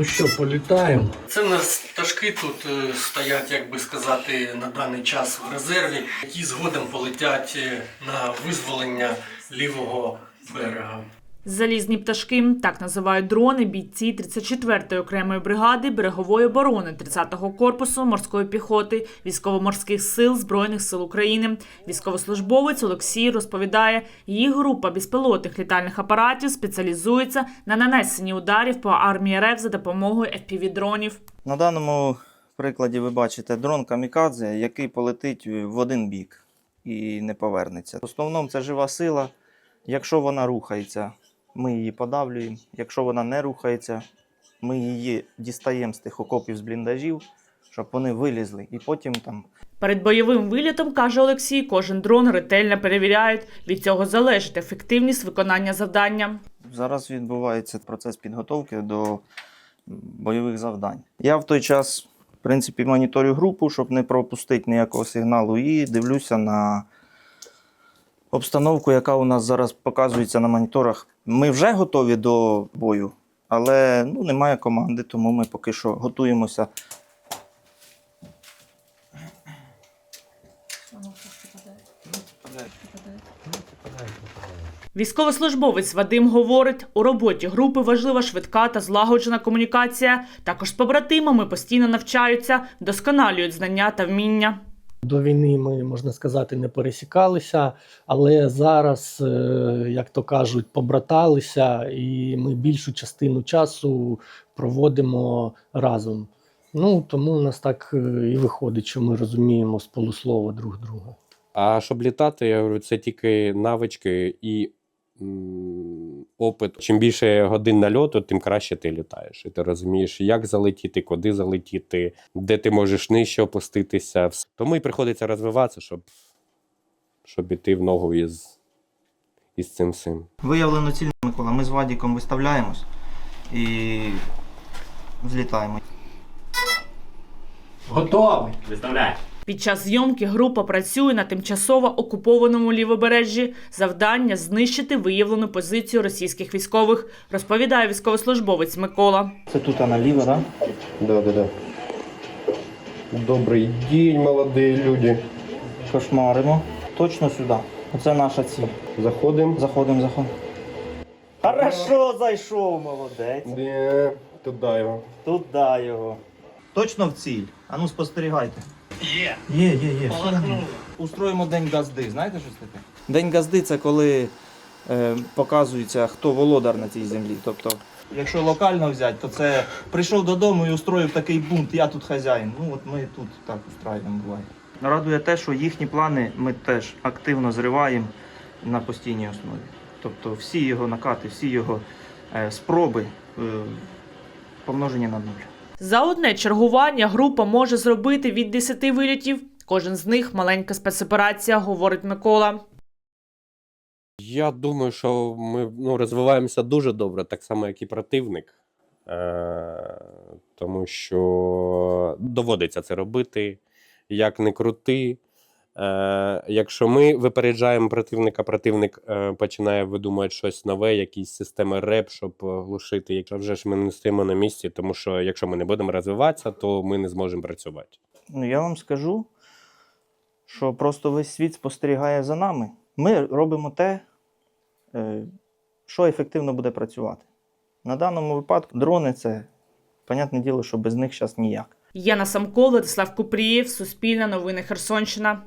Ну що, політаємо? Це в нас пташки тут е, стоять, як би сказати, на даний час в резерві, які згодом полетять е, на визволення лівого берега. Залізні пташки так називають дрони бійці 34-ї окремої бригади берегової оборони 30-го корпусу морської піхоти військово-морських сил збройних сил України. Військовослужбовець Олексій розповідає, її група безпілотних літальних апаратів спеціалізується на нанесенні ударів по армії РФ за допомогою FPV-дронів. На даному прикладі ви бачите дрон камікадзе, який полетить в один бік і не повернеться. В основному це жива сила. Якщо вона рухається, ми її подавлюємо. Якщо вона не рухається, ми її дістаємо з тих окопів з бліндажів, щоб вони вилізли. І потім там Перед бойовим вилітом, каже Олексій, кожен дрон ретельно перевіряють. Від цього залежить ефективність виконання завдання. зараз відбувається процес підготовки до бойових завдань. Я в той час, в принципі, моніторю групу, щоб не пропустити ніякого сигналу, і дивлюся на обстановку, яка у нас зараз показується на моніторах. Ми вже готові до бою, але ну, немає команди, тому ми поки що готуємося. Військовослужбовець Вадим говорить, у роботі групи важлива швидка та злагоджена комунікація. Також з побратимами постійно навчаються, досконалюють знання та вміння. До війни ми, можна сказати, не пересікалися, але зараз, е, як то кажуть, побраталися, і ми більшу частину часу проводимо разом. Ну тому у нас так е, і виходить, що ми розуміємо з полуслова друг друга. А щоб літати, я говорю, це тільки навички і опит. Чим більше годин нальоту, тим краще ти літаєш. І ти розумієш, як залетіти, куди залетіти, де ти можеш нижче опуститися. Тому і приходиться розвиватися, щоб, щоб іти в ногу із, із цим всім. Виявлено ціль, Микола. Ми з Вадіком виставляємось і злітаємо. Готовий! Під час зйомки група працює на тимчасово окупованому лівобережжі. Завдання знищити виявлену позицію російських військових, розповідає військовослужбовець Микола. Це тут наліво, так? Да, да, да. Добрый день, молодые люди. Кошмаримо. Точно сюди. Оце наша ціль. Заходим. Заходимо, заходимо. Хорошо зайшов, молодець. Да, туда его. Туди його. Точно в ціль. Ану спостерігайте. Є. Є, є, є. Устроїмо День газди. Знаєте, що це таке? День газди це коли е, показується, хто володар на цій землі. Тобто, якщо локально взяти, то це прийшов додому і устроїв такий бунт, я тут хазяїн. Ну от ми тут так устраюємо буває. Радує те, що їхні плани ми теж активно зриваємо на постійній основі. Тобто всі його накати, всі його е, спроби е, помножені на нуль. За одне чергування група може зробити від 10 вилітів. Кожен з них маленька спецоперація, говорить Микола. Я думаю, що ми ну, розвиваємося дуже добре, так само, як і противник. Е, тому що доводиться це робити, як не крути. Е, якщо ми випереджаємо противника, противник е, починає видумувати щось нове, якісь системи РЕП, щоб глушити. Якщо вже ж ми не стоїмо на місці, тому що якщо ми не будемо розвиватися, то ми не зможемо працювати. Ну, я вам скажу, що просто весь світ спостерігає за нами. Ми робимо те, е, що ефективно буде працювати. На даному випадку дрони це, понятне діло, що без них зараз ніяк. Яна Самко, Владислав Купрієв, Суспільне новини Херсонщина.